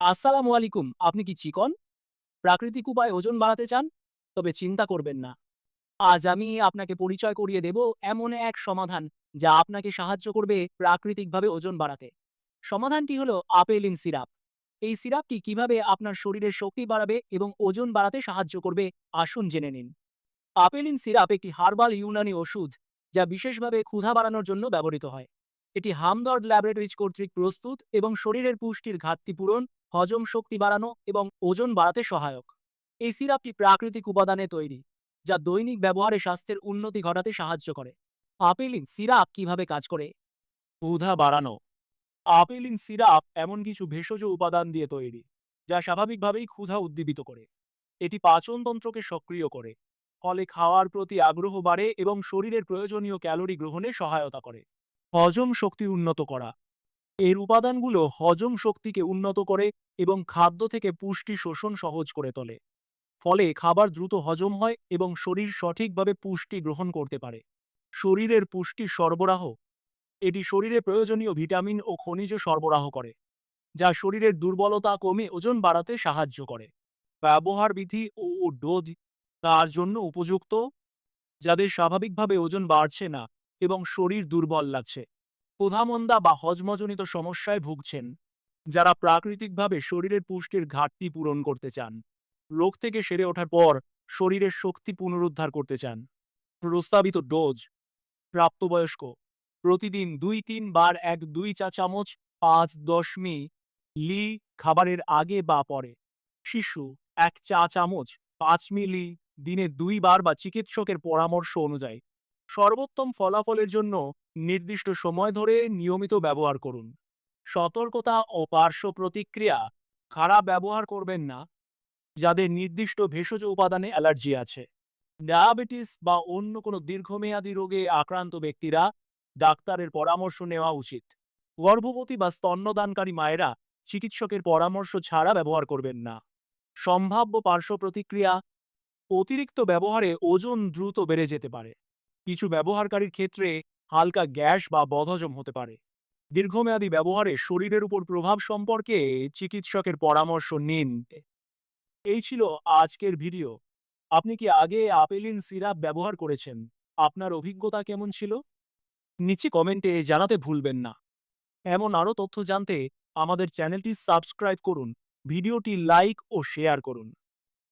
আসসালামু আলাইকুম, আপনি কি চিকন? প্রাকৃতিক উপায়ে ওজন বাড়াতে চান? তবে চিন্তা করবেন না। আজ আমি আপনাকে পরিচয় করিয়ে দেব এমন এক সমাধান যা আপনাকে সাহায্য করবে প্রাকৃতিকভাবে ওজন বাড়াতে। সমাধানটি হলো আপেলিন সিরাপ। এই সিরাপটি কীভাবে আপনার শরীরের শক্তি বাড়াবে এবং ওজন বাড়াতে সাহায্য করবে আসুন জেনে নিন। আপেলিন সিরাপ একটি হার্বাল ইউনানি ওষুধ যা বিশেষভাবে ক্ষুধা বাড়ানোর জন্য ব্যবহৃত হয়। এটি হামদর্দ ল্যাবরেটরিজ কর্তৃক প্রস্তুত এবং শরীরের পুষ্টির ঘাটতি পূরণ হজম শক্তি বাড়ানো এবং ওজন বাড়াতে সহায়ক। এই সিরাপটি প্রাকৃতিক উপাদানে তৈরি, যা দৈনিক ব্যবহারে স্বাস্থ্যের উন্নতি ঘটাতে সাহায্য করে। আপেলিন সিরাপ কীভাবে কাজ করে? ক্ষুধা বাড়ানো। আপেলিন সিরাপ এমন কিছু ভেষজ উপাদান দিয়ে তৈরি, যা স্বাভাবিকভাবেই ক্ষুধা উদ্দীপিত করে। এটি পাচনতন্ত্রকে সক্রিয় করে, ফলে খাওয়ার প্রতি আগ্রহ বাড়ে এবং শরীরের প্রয়োজনীয় ক্যালোরি গ্রহণে সহায়তা করে। হজম শক্তি উন্নত করা। এর উপাদানগুলো হজম শক্তিকে উন্নত করে এবং খাদ্য থেকে পুষ্টি শোষণ সহজ করে তোলে। ফলে খাবার দ্রুত হজম হয় এবং শরীর সঠিকভাবে পুষ্টি গ্রহণ করতে পারে। শরীরের পুষ্টি সরবরাহ। এটি শরীরে প্রয়োজনীয় ভিটামিন ও খনিজ সরবরাহ করে, যা শরীরের দুর্বলতা কমে ওজন বাড়াতে সাহায্য করে। ব্যবহার বিধি ও ডোজ তার জন্য উপযুক্ত, যাদের স্বাভাবিকভাবে ওজন বাড়ছে না এবং শরীর দুর্বল লাগছে। ক্ষুধামন্দা বা হজমজনিত সমস্যায় ভুগছেন, যারা প্রাকৃতিকভাবে শরীরের পুষ্টির ঘাটতি পূরণ করতে চান। রোগ থেকে সেরে ওঠার পর শরীরের শক্তি পুনরুদ্ধার করতে চান। প্রস্তাবিত ডোজ, প্রাপ্তবয়স্ক, প্রতিদিন দুই তিন বার এক দুই চা চামচ পাঁচ দশ মি লি খাবারের আগে বা পরে। শিশু, এক চা চামচ পাঁচ মিলি দিনে দুইবার বা চিকিৎসকের পরামর্শ অনুযায়ী। সর্বোত্তম ফলাফলের জন্য নির্দিষ্ট সময় ধরে নিয়মিত ব্যবহার করুন। সতর্কতা ও পার্শ্ব প্রতিক্রিয়া খারাপ ব্যবহার করবেন না, যাদের নির্দিষ্ট ভেষজ উপাদানে অ্যালার্জি আছে। ডায়াবেটিস বা অন্য কোনো দীর্ঘমেয়াদী রোগে আক্রান্ত ব্যক্তিরা ডাক্তারের পরামর্শ নেওয়া উচিত। গর্ভবতী বা স্তন্যদানকারী মায়েরা চিকিৎসকের পরামর্শ ছাড়া ব্যবহার করবেন না। সম্ভাব্য পার্শ্ব প্রতিক্রিয়া অতিরিক্ত ব্যবহারে ওজন দ্রুত বেড়ে যেতে পারে। কিছু ব্যবহারকারীর ক্ষেত্রে হালকা গ্যাস বা বদহজম হতে পারে। দীর্ঘমেয়াদী ব্যবহারে শরীরের উপর প্রভাব সম্পর্কে চিকিৎসকের পরামর্শ নিন। এই ছিল আজকের ভিডিও। আপনি কি আগে আপেলিন সিরাপ ব্যবহার করেছেন? আপনার অভিজ্ঞতা কেমন ছিল? নিচে কমেন্টে জানাতে ভুলবেন না। এমন আরও তথ্য জানতে আমাদের চ্যানেলটি সাবস্ক্রাইব করুন, ভিডিওটি লাইক ও শেয়ার করুন।